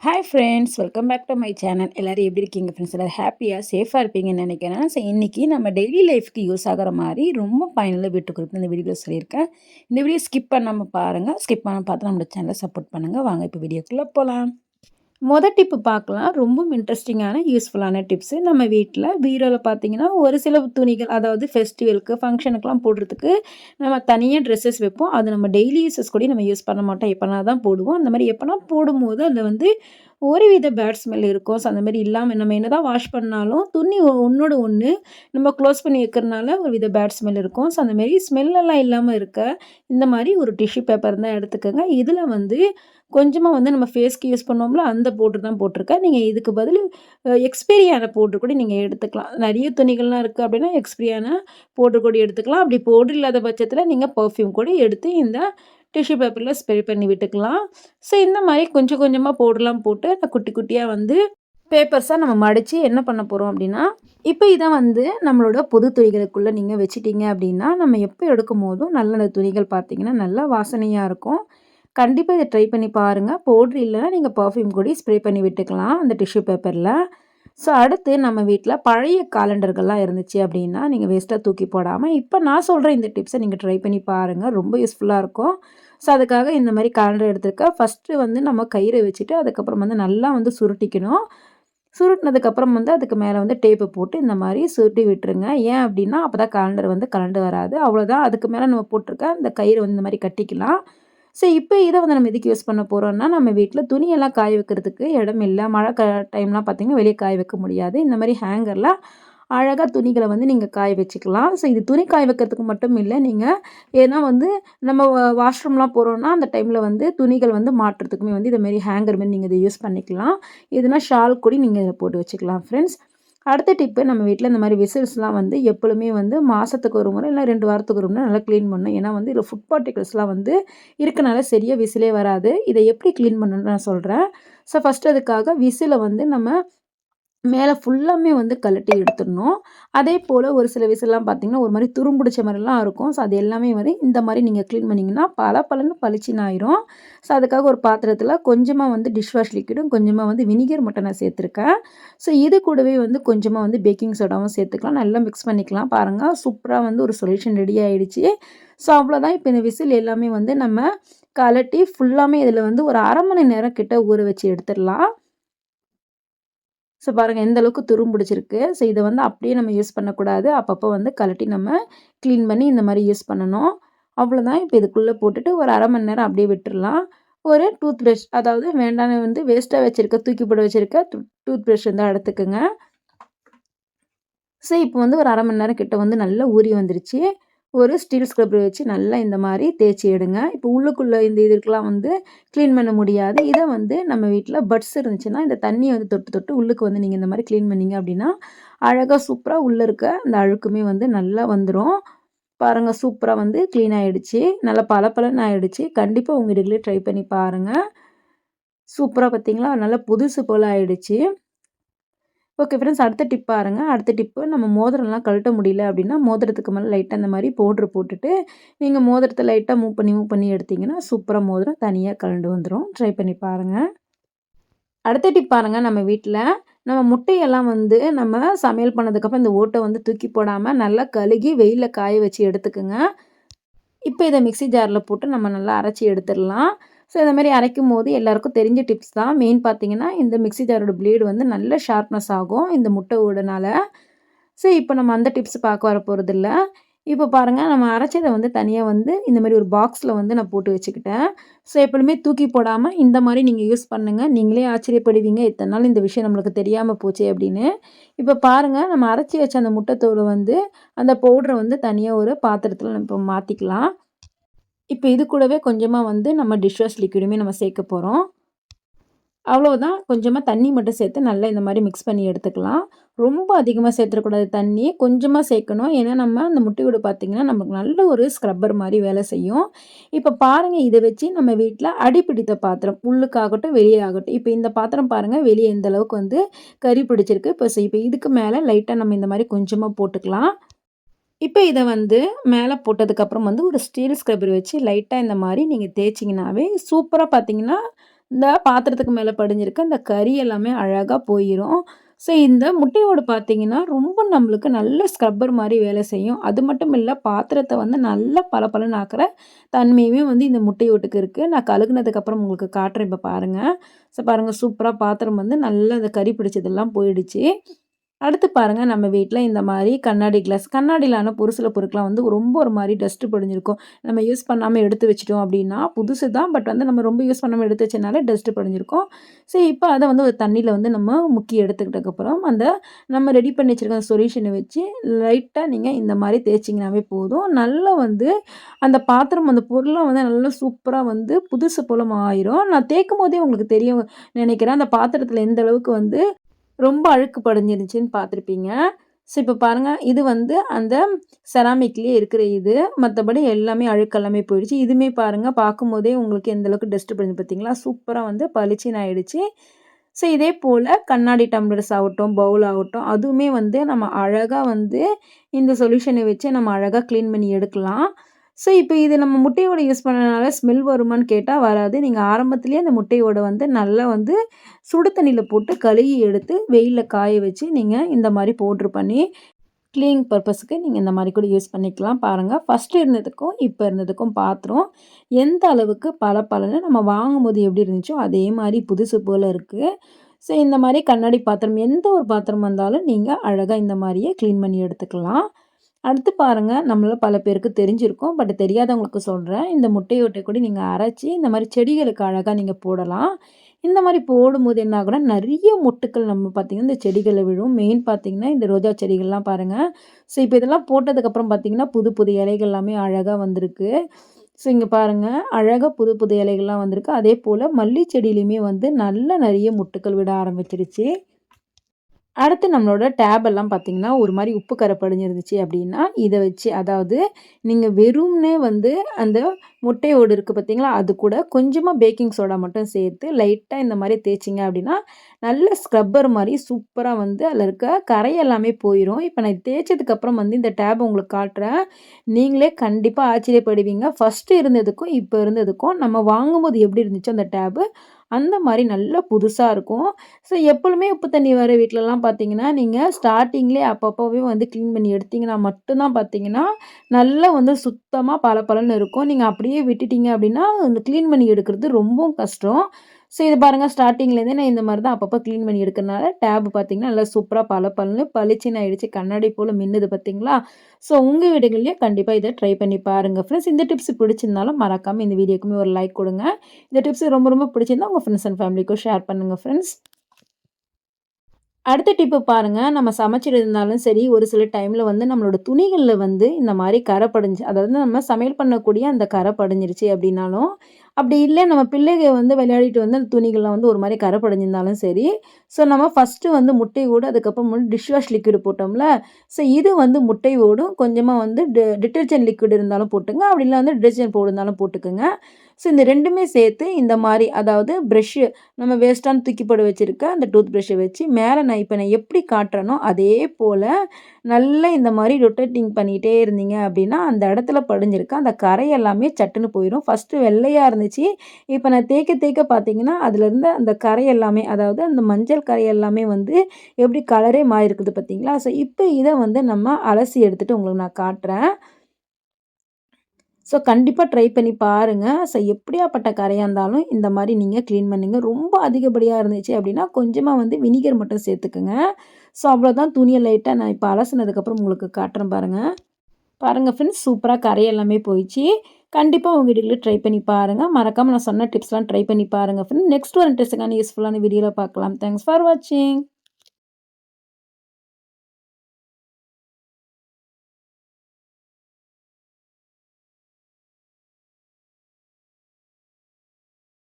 Hi friends welcome back to my channel எல்லோரும் எப்படி இருக்கீங்க ஃப்ரெண்ட்ஸ் எல்லோரும் ஹாப்பியாக சேஃபாக இருப்பீங்கன்னு நினைக்கிறேன். ஸோ இன்றைக்கி நம்ம டெய்லி லைஃப்க்கு யூஸ் ஆகிற மாதிரி ரொம்ப பயனுள்ள வீட்டு குறிப்பு இந்த வீடியோவில் சொல்லியிருக்கேன். இந்த வீடியோ ஸ்கிப் பண்ணாமல் பாருங்கள் ஸ்கிப் பண்ண பார்த்து நம்மளோட சேனலை சப்போர்ட் பண்ணுங்கள் வாங்க இப்போ வீடியோக்குள்ளே போகலாம் மொதல் டிப்பு பார்க்கலாம் ரொம்ப இன்ட்ரெஸ்டிங்கான யூஸ்ஃபுல்லான டிப்ஸு நம்ம வீட்டில் பீரோவில் பார்த்தீங்கன்னா ஒரு சில துணிகள் அதாவது ஃபெஸ்டிவலுக்கு ஃபங்க்ஷனுக்கெலாம் போடுறதுக்கு நம்ம தனியாக ட்ரெஸ்ஸஸ் வைப்போம். அது நம்ம டெய்லி யூஸஸ் கூட நம்ம யூஸ் பண்ண மாட்டோம். எப்போனா தான் போடுவோம். அந்த மாதிரி எப்போனா போடும்போது அதில் வந்து ஒரு வித பேட் ஸ்மெல் இருக்கும். ஸோ அந்த மாதிரி இல்லாமல் நம்ம என்ன தான் வாஷ் பண்ணாலும் துணி ஒன்றோட ஒன்று நம்ம க்ளோஸ் பண்ணி வைக்கிறனால ஒரு வித பேட் ஸ்மெல் இருக்கும். ஸோ அந்த மாதிரி ஸ்மெல்லெல்லாம் இல்லாமல் இருக்க இந்த மாதிரி ஒரு டிஷ்யூ பேப்பர் தான் எடுத்துக்கோங்க. இதில் வந்து கொஞ்சமாக வந்து நம்ம ஃபேஸ்க்கு யூஸ் பண்ணோம்ல அந்த பவுட்ரு தான் போட்டிருக்கேன். நீங்கள் இதுக்கு பதில் எக்ஸ்பீரியான பவுட்ரு கூட நீங்கள் எடுத்துக்கலாம். நிறைய துணிகள்லாம் இருக்குது அப்படின்னா எக்ஸ்பீரியான பவுட்ரு கூட எடுத்துக்கலாம். அப்படி பவுட்ரு இல்லாத பட்சத்தில் நீங்கள் பர்ஃப்யூம் கூட எடுத்து இந்த டிஷ்யூ பேப்பரில் ஸ்ப்ரே பண்ணி விட்டுக்கலாம். ஸோ இந்த மாதிரி கொஞ்சம் கொஞ்சமாக பவுடர்லாம் போட்டு நான் குட்டி குட்டியாக வந்து பேப்பர்ஸாக நம்ம மடித்து என்ன பண்ண போகிறோம் அப்படின்னா இப்போ இதை வந்து நம்மளோட பொது துணிகளுக்குள்ளே நீங்கள் வச்சிட்டிங்க அப்படின்னா நம்ம எப்போ எடுக்கும் போதும் நல்ல நல்ல துணிகள் பார்த்தீங்கன்னா நல்லா வாசனையாக இருக்கும். கண்டிப்பாக இதை ட்ரை பண்ணி பாருங்கள் பவுட்ரு இல்லைன்னா நீங்கள் பர்ஃப்யூம் கூட ஸ்ப்ரே பண்ணி விட்டுக்கலாம் அந்த டிஷ்யூ பேப்பரில் ஸோ அடுத்து நம்ம வீட்டில் பழைய காலண்டர்கள்லாம் இருந்துச்சு அப்படின்னா நீங்கள் வேஸ்ட்டாக தூக்கி போடாமல் இப்போ நான் சொல்கிற இந்த டிப்ஸை நீங்கள் ட்ரை பண்ணி பாருங்கள் ரொம்ப யூஸ்ஃபுல்லாக இருக்கும். ஸோ அதுக்காக இந்த மாதிரி காலண்டர் எடுத்துருக்கேன் ஃபஸ்ட்டு வந்து நம்ம கயிறை வச்சுட்டு அதுக்கப்புறம் வந்து நல்லா வந்து சுருட்டிக்கணும். சுருட்டினதுக்கப்புறம் வந்து அதுக்கு மேலே வந்து டேப்பு போட்டு இந்த மாதிரி சுருட்டி விட்டுருங்க. ஏன் அப்படின்னா அப்போ தான் காலண்டர் வந்து கலண்டு வராது. அவ்வளோதான் அதுக்கு மேலே நம்ம போட்டிருக்க அந்த கயிறு வந்து இந்த மாதிரி கட்டிக்கலாம். ஸோ இப்போ இதை வந்து நம்ம எதுக்கு யூஸ் பண்ண போகிறோம்னா நம்ம வீட்டில் துணியெல்லாம் காய வைக்கிறதுக்கு இடம் இல்லை. மழை க டைம்லாம் பார்த்திங்கன்னா வெளியே காய வைக்க முடியாது. இந்த மாதிரி ஹேங்கரில் அழகாக துணிகளை வந்து நீங்கள் காய வச்சுக்கலாம். ஸோ இது துணி காய வைக்கிறதுக்கு மட்டும் இல்லை நீங்கள் ஏன்னா வந்து நம்ம வாஷ்ரூம்லாம் போகிறோன்னா அந்த டைமில் வந்து துணிகள் வந்து மாட்டுறதுக்குமே வந்து இதுமாரி ஹேங்கர் மாதிரி நீங்கள் இதை யூஸ் பண்ணிக்கலாம். இதுனா ஷால் கூட நீங்கள் இதை போட்டு வச்சுக்கலாம் ஃப்ரெண்ட்ஸ் அடுத்த டிப்பு நம்ம வீட்டில் இந்த மாதிரி விசில்ஸ்லாம் வந்து எப்பொழுதுமே வந்து மாதத்துக்கு ஒரு முறை இல்லை ரெண்டு வாரத்துக்கு ஒரு முறை நல்லா க்ளீன் பண்ணணும். ஏன்னா வந்து இதில் ஃபுட் பார்ட்டிகல்ஸ்லாம் வந்து இருக்கனால சரியாக விசிலே வராது. இதை எப்படி க்ளீன் பண்ணணும்னு நான் சொல்கிறேன் ஸோ ஃபஸ்ட்டு அதுக்காக விசிலை வந்து நம்ம மேலே ஃபுல்லாமே வந்து கழட்டி எடுத்துடணும். அதே போல் ஒரு சில விசிலாம் பார்த்திங்கன்னா ஒரு மாதிரி துரும்பிடிச்ச மாதிரிலாம் இருக்கும். ஸோ அது எல்லாமே வந்து இந்த மாதிரி நீங்கள் க்ளீன் பண்ணிங்கன்னா பல பலன்னு பளிச்சின்னு ஆயிரும். ஸோ அதுக்காக ஒரு பாத்திரத்தில் கொஞ்சமாக வந்து டிஷ் வாஷ் லிக்விடும் கொஞ்சமாக வந்து வினிகர் மட்டும் நான் சேர்த்துருக்கேன். ஸோ இது கூடவே வந்து கொஞ்சமாக வந்து பேக்கிங் சோடாவும் சேர்த்துக்கலாம். நல்லா மிக்ஸ் பண்ணிக்கலாம். பாருங்கள் சூப்பராக வந்து ஒரு சொல்யூஷன் ரெடி ஆகிடுச்சு ஸோ அவ்வளோதான் இப்போ இந்த விசில் எல்லாமே வந்து நம்ம கலட்டி ஃபுல்லாமே இதில் வந்து ஒரு அரை மணி நேரம் கிட்ட ஊற வச்சு எடுத்துடலாம். ஸோ பாருங்கள் எந்த அளவுக்கு துரும்பிடிச்சிருக்கு ஸோ இதை வந்து அப்படியே நம்ம யூஸ் பண்ணக்கூடாது. அப்பப்போ வந்து கலட்டி நம்ம க்ளீன் பண்ணி இந்த மாதிரி யூஸ் பண்ணணும். அவ்வளோதான் இப்போ இதுக்குள்ளே போட்டுட்டு ஒரு அரை மணி நேரம் அப்படியே விட்டுடலாம் ஒரு டூத் ப்ரஷ் அதாவது வேண்டான வந்து வேஸ்ட்டாக வச்சுருக்க தூக்கி போட வச்சுருக்க டூத் ப்ரஷ் வந்து எடுத்துக்கோங்க ஸோ இப்போ வந்து ஒரு அரை மணி நேரம் கிட்ட வந்து நல்லா ஊறி வந்துருச்சு. ஒரு ஸ்டீல் ஸ்க்ரப்பர் வச்சு நல்லா இந்த மாதிரி தேய்ச்சி எடுங்க. இப்போ உள்ளுக்குள்ளே இந்த இதுக்கெலாம் வந்து க்ளீன் பண்ண முடியாது. இதை வந்து நம்ம வீட்டில் பட்ஸ் இருந்துச்சுன்னா இந்த தண்ணியை வந்து தொட்டு தொட்டு உள்ளுக்கு வந்து நீங்கள் இந்த மாதிரி க்ளீன் பண்ணிங்க அப்படின்னா அழகாக சூப்பராக உள்ளே இருக்க அந்த அழுக்குமே வந்து நல்லா வந்துடும் பாருங்கள் சூப்பராக வந்து க்ளீன் ஆகிடுச்சு நல்லா பல பலன் ஆகிடுச்சு கண்டிப்பாக உங்கள் வீடுகளே ட்ரை பண்ணி பாருங்கள் சூப்பராக பார்த்தீங்களா நல்லா புதுசு போல் ஆகிடுச்சு ஓகே ஃப்ரெண்ட்ஸ் அடுத்த டிப் பாருங்கள் அடுத்த டிப்பு நம்ம மோதிரம்லாம் கழட்ட முடியல அப்படின்னா மோதிரத்துக்கு மேலே லைட்டாக அந்த மாதிரி பவுட்ரு போட்டுட்டு நீங்கள் மோதிரத்தை லைட்டாக மூவ் பண்ணி மூவ் பண்ணி எடுத்திங்கன்னா சூப்பராக மோதிரம் தனியாக கலண்டு வந்துடும் ட்ரை பண்ணி பாருங்கள் அடுத்த டிப் பாருங்கள் நம்ம வீட்டில் நம்ம முட்டையெல்லாம் வந்து நம்ம சமையல் பண்ணதுக்கப்புறம் இந்த ஓட்டை வந்து தூக்கி போடாமல் நல்லா கழுகி வெயிலில் காய வச்சு எடுத்துக்கோங்க. இப்போ இதை மிக்சி ஜாரில் போட்டு நம்ம நல்லா அரைச்சி எடுத்துடலாம். ஸோ இந்த மாதிரி அரைக்கும் போது எல்லாருக்கும் தெரிஞ்ச டிப்ஸ் தான். மெயின் பார்த்தீங்கன்னா இந்த மிக்சி ஜாரோட ப்ளேடு வந்து நல்ல ஷார்ப்னஸ் ஆகும் இந்த முட்டை ஓடுனால. ஸோ இப்போ நம்ம அந்த டிப்ஸ் பார்க்க வர போகிறதில்ல இப்போ பாருங்கள் நம்ம அரைச்சதை வந்து தனியாக வந்து இந்த மாதிரி ஒரு பாக்ஸில் வந்து நான் போட்டு வச்சுக்கிட்டேன். ஸோ எப்பொழுதுமே தூக்கி போடாமல் இந்த மாதிரி நீங்கள் யூஸ் பண்ணுங்கள் நீங்களே ஆச்சரியப்படுவீங்க இத்தனை நாள் இந்த விஷயம் நம்மளுக்கு தெரியாமல் போச்சு அப்படின்னு. இப்போ பாருங்கள் நம்ம அரைச்சி வச்ச அந்த முட்டைத்தோலை வந்து அந்த பவுடரை வந்து தனியாக ஒரு பாத்திரத்தில் நம்ம இப்போ மாற்றிக்கலாம் இப்போ இது கூடவே கொஞ்சமாக வந்து நம்ம டிஷ் வாஷ் லிக்விடுமே நம்ம சேர்க்க போகிறோம் அவ்வளோதான் கொஞ்சமாக தண்ணி மட்டும் சேர்த்து நல்லா இந்த மாதிரி மிக்ஸ் பண்ணி எடுத்துக்கலாம். ரொம்ப அதிகமாக சேர்த்துடக்கூடாது தண்ணி கொஞ்சமாக சேர்க்கணும். ஏன்னா நம்ம அந்த முட்டையோடு பார்த்திங்கன்னா நமக்கு நல்ல ஒரு ஸ்க்ரப்பர் மாதிரி வேலை செய்யும். இப்போ பாருங்கள் இதை வச்சு நம்ம வீட்டில் அடிப்பிடித்த பாத்திரம். உள்ளுக்காகட்டும் வெளியே ஆகட்டும் இப்போ இந்த பாத்திரம் பாருங்கள் வெளியே எந்த அளவுக்கு வந்து கறி பிடிச்சிருக்கு. இப்போ இப்போ இதுக்கு மேலே லைட்டாக நம்ம இந்த மாதிரி கொஞ்சமாக போட்டுக்கலாம். இப்போ இதை வந்து மேலே போட்டதுக்கப்புறம் வந்து ஒரு ஸ்டீல் ஸ்க்ரப்பர் வச்சு லைட்டாக இந்த மாதிரி நீங்கள் தேய்ச்சிங்கனாவே சூப்பராக பார்த்தீங்கன்னா இந்த பாத்திரத்துக்கு மேலே படிஞ்சிருக்க இந்த கறி எல்லாமே அழகாக போயிடும் ஸோ இந்த முட்டையோடு பார்த்தீங்கன்னா ரொம்ப நம்மளுக்கு நல்ல ஸ்க்ரப்பர் மாதிரி வேலை செய்யும். அது மட்டும் இல்லை பாத்திரத்தை வந்து நல்லா பளபளன்னு ஆக்கிற தன்மையுமே வந்து இந்த முட்டையோட்டுக்கு இருக்குது நான் கழுகுனதுக்கப்புறம் உங்களுக்கு காட்டுறேன் இப்போ பாருங்கள் ஸோ பாருங்கள் சூப்பராக பாத்திரம் வந்து நல்லா அந்த கறி பிடிச்சதெல்லாம் போயிடுச்சு. அடுத்து பாருங்கள் நம்ம வீட்டில் இந்த மாதிரி கண்ணாடி கிளாஸ். கண்ணாடியிலான ஒரு சில பொருட்கள்லாம் வந்து ரொம்ப ஒரு மாதிரி டஸ்ட்டு படிஞ்சிருக்கும். நம்ம யூஸ் பண்ணாமல் எடுத்து வச்சிட்டோம் அப்படின்னா புதுசு தான். பட் வந்து நம்ம ரொம்ப யூஸ் பண்ணாமல் எடுத்து வச்சனால டஸ்ட்டு படிஞ்சிருக்கும். ஸோ இப்போ அதை வந்து ஒரு தண்ணியில் வந்து நம்ம முக்கி எடுத்துக்கிட்டதுக்கப்புறம் அந்த நம்ம ரெடி பண்ணி வச்சுருக்க சொல்யூஷனை வச்சு லைட்டாக நீங்கள் இந்த மாதிரி தேய்ச்சிங்கனாவே போதும். நல்லா வந்து அந்த பாத்திரம் அந்த பொருளாக வந்து நல்லா சூப்பராக வந்து புதுசு போல ஆயிரும் நான் தேய்க்கும் போதே உங்களுக்கு தெரியும் நினைக்கிறேன். அந்த பாத்திரத்தில் எந்த அளவுக்கு வந்து ரொம்ப அழுக்கு படிஞ்சிருந்துச்சின்னு பார்த்துருப்பீங்க. ஸோ இப்போ பாருங்கள் இது வந்து அந்த செராமிக்லேயே இருக்கிற இது. மற்றபடி எல்லாமே அழுக்கு எல்லாமே போயிடுச்சு. இதுவுமே பாருங்கள் பார்க்கும்போதே உங்களுக்கு எந்தளவுக்கு டஸ்ட்டு படிஞ்சு பார்த்தீங்களா? சூப்பராக வந்து பளிச்சின்னு ஆயிடுச்சு. ஸோ இதே போல் கண்ணாடி டம்ளர்ஸ் ஆகட்டும் பவுல் ஆகட்டும் அதுவுமே வந்து நம்ம அழகாக வந்து இந்த சொல்யூஷனை வச்சு நம்ம அழகாக க்ளீன் பண்ணி எடுக்கலாம். ஸோ இப்போ இது நம்ம முட்டையோட யூஸ் பண்ணனால ஸ்மெல் வருமான்னு கேட்டால் வராது. நீங்கள் ஆரம்பத்துலேயே அந்த முட்டையோட வந்து நல்லா வந்து சுடு தண்ணியில் போட்டு கழுகி எடுத்து வெயிலில் காய வச்சு நீங்கள் இந்த மாதிரி பவுட்ரு பண்ணி க்ளீனிங் பர்பஸுக்கு நீங்கள் இந்த மாதிரி கூட யூஸ் பண்ணிக்கலாம். பாருங்கள் ஃபஸ்ட்டு இருந்ததுக்கும் இப்போ இருந்ததுக்கும் பாத்திரம் எந்த அளவுக்கு பல பலன்னு நம்ம வாங்கும்போது எப்படி இருந்துச்சோ அதே மாதிரி புதுசு போல் இருக்குது ஸோ இந்த மாதிரி கண்ணாடி பாத்திரம் எந்த ஒரு பாத்திரம் வந்தாலும் நீங்கள் அழகாக இந்த மாதிரியே க்ளீன் பண்ணி எடுத்துக்கலாம். அடுத்து பாருங்கள் நம்மள பல பேருக்கு தெரிஞ்சிருக்கும். பட் தெரியாதவங்களுக்கு சொல்கிறேன் இந்த முட்டையோட்டை கூட நீங்கள் அரைச்சி இந்த மாதிரி செடிகளுக்கு அழகாக நீங்கள் போடலாம். இந்த மாதிரி போடும்போது என்ன ஆகுனா நிறைய மொட்டுக்கள் நம்ம பார்த்திங்கன்னா இந்த செடிகளில் விழும். மெயின் பார்த்திங்கன்னா இந்த ரோஜா செடிகள்லாம் பாருங்கள் ஸோ இப்போ இதெல்லாம் போட்டதுக்கப்புறம் பார்த்திங்கன்னா புது புது இலைகள் எல்லாமே அழகாக வந்திருக்கு. ஸோ இங்கே பாருங்கள் அழகாக புது புது இலைகள்லாம் வந்திருக்கு. அதே போல் மல்லி செடியிலையுமே வந்து நல்ல நிறைய முட்டுக்கள் விட ஆரம்பிச்சிருச்சு. அடுத்து நம்மளோட டேப் எல்லாம் பார்த்திங்கன்னா ஒரு மாதிரி உப்பு கரை படிஞ்சிருந்துச்சு அப்படின்னா இதை வச்சு அதாவது நீங்கள் வெறும்னே வந்து அந்த முட்டையோடு இருக்குது பார்த்தீங்களா அது கூட கொஞ்சமாக பேக்கிங் சோடா மட்டும் சேர்த்து லைட்டாக இந்த மாதிரி தேய்ச்சிங்க அப்படின்னா நல்ல ஸ்க்ரப்பர் மாதிரி சூப்பராக வந்து அதில் இருக்க கரை எல்லாமே போயிடும் இப்போ நான் தேய்ச்சதுக்கப்புறம் வந்து இந்த டேப் உங்களுக்கு காட்டுறேன். நீங்களே கண்டிப்பாக ஆச்சரியப்படுவீங்க. ஃபஸ்ட்டு இருந்ததுக்கும் இப்போ இருந்ததுக்கும் நம்ம வாங்கும்போது எப்படி இருந்துச்சோ அந்த டேபு அந்த மாதிரி நல்லா புதுசாக இருக்கும். ஸோ எப்பொழுதுமே உப்பு தண்ணி வர வீட்டிலலாம் பார்த்தீங்கன்னா நீங்கள் ஸ்டார்டிங்லேயே அப்பப்போவே வந்து க்ளீன் பண்ணி எடுத்திங்கன்னா மட்டும்தான் பார்த்தீங்கன்னா நல்லா வந்து சுத்தமாக பல பலன்னு இருக்கும். நீங்கள் அப்படியே விட்டுட்டீங்க அப்படின்னா அந்த க்ளீன் பண்ணி எடுக்கிறது ரொம்பவும் கஷ்டம். ஸோ இது பாருங்கள் ஸ்டார்டிங்லேருந்தே நான் இந்த மாதிரி தான் அப்பப்போ க்ளீன் பண்ணி எடுக்கிறனால டேப் பார்த்தீங்கன்னா நல்லா சூப்பராக பல பலன்னு பளிச்சின்னு ஆயிடுச்சு. கண்ணாடி போல் மின்னுது பார்த்தீங்களா? ஸோ உங்கள் வீடுகள்லேயே கண்டிப்பாக இதை ட்ரை பண்ணி பாருங்கள் ஃப்ரெண்ட்ஸ் இந்த டிப்ஸ் பிடிச்சிருந்தாலும் மறக்காமல் இந்த வீடியோக்குமே ஒரு லைக் கொடுங்க. இந்த டிப்ஸ் ரொம்ப ரொம்ப பிடிச்சிருந்தா உங்கள் ஃப்ரெண்ட்ஸ் அண்ட் ஃபேமிலிக்கும் ஷேர் பண்ணுங்கள் ஃப்ரெண்ட்ஸ் அடுத்த டிப்பு பாருங்கள் நம்ம சமைச்சிட்டு இருந்தாலும் சரி ஒரு சில டைமில் வந்து நம்மளோட துணிகளில் வந்து இந்த மாதிரி கரை படிஞ்சு அதாவது நம்ம சமையல் பண்ணக்கூடிய அந்த கரை படிஞ்சிருச்சு அப்படின்னாலும் அப்படி இல்லை நம்ம பிள்ளைகள் வந்து விளையாடிட்டு வந்து அந்த துணிகள்லாம் வந்து ஒரு மாதிரி கரப்படைஞ்சிருந்தாலும் சரி. ஸோ நம்ம ஃபஸ்ட்டு வந்து முட்டை ஓடு அதுக்கப்புறம் வந்து டிஷ் வாஷ் லிக்விடு போட்டோம்ல. ஸோ இது வந்து முட்டை ஓடும். கொஞ்சமாக வந்து டிட்டர்ஜென்ட் லிக்விட் இருந்தாலும் போட்டுங்க. அப்படி இல்லை வந்து டிட்டர்ஜென்ட் போடு இருந்தாலும் போட்டுக்கோங்க. ஸோ இந்த ரெண்டுமே சேர்த்து இந்த மாதிரி அதாவது ப்ரெஷ்ஷு நம்ம வேஸ்ட்டான தூக்கி போட வச்சுருக்க அந்த டூத் ப்ரஷ்ஷை வச்சு மேலே நான் இப்போ நான் எப்படி காட்டுறேனோ அதே போல் நல்லா இந்த மாதிரி ரொட்டேட்டிங் பண்ணிகிட்டே இருந்தீங்க அப்படின்னா அந்த இடத்துல படிஞ்சிருக்க. அந்த கரை எல்லாமே சட்டுன்னு போயிடும் ஃபஸ்ட்டு வெள்ளையாக இருந்துச்சு. இப்போ நான் தேய்க்க தேய்க்க பார்த்தீங்கன்னா அதுலேருந்து அந்த கரை எல்லாமே அதாவது அந்த மஞ்சள் கரை எல்லாமே வந்து எப்படி கலரே மாறிருக்குது பார்த்தீங்களா? ஸோ இப்போ இதை வந்து நம்ம அலசி எடுத்துகிட்டு உங்களுக்கு நான் காட்டுறேன். ஸோ கண்டிப்பாக ட்ரை பண்ணி பாருங்கள் ஸோ எப்படியாப்பட்ட கரையாக இருந்தாலும் இந்த மாதிரி நீங்கள் க்ளீன் பண்ணுங்கள் ரொம்ப அதிகப்படியாக இருந்துச்சு அப்படின்னா கொஞ்சமாக வந்து வினிகர் மட்டும் சேர்த்துக்குங்க. ஸோ அவ்வளோதான் துணியை லைட்டாக நான் இப்போ அலசினதுக்கப்புறம் உங்களுக்கு காட்டுறேன் பாருங்கள் பாருங்கள் ஃப்ரெண்ட்ஸ் சூப்பராக கரை எல்லாமே போயிடுச்சு. கண்டிப்பாக உங்கள் வீட்டுக்கு ட்ரை பண்ணி பாருங்கள் மறக்காமல் நான் சொன்ன டிப்ஸ்லாம் ட்ரை பண்ணி பாருங்கள் ஃப்ரெண்ட் நெக்ஸ்ட் ஒரு இன்ட்ரெஸ்ட்டுக்கான யூஸ்ஃபுல்லான வீடியோவில் பார்க்கலாம். தேங்க்ஸ் ஃபார் வாட்சிங்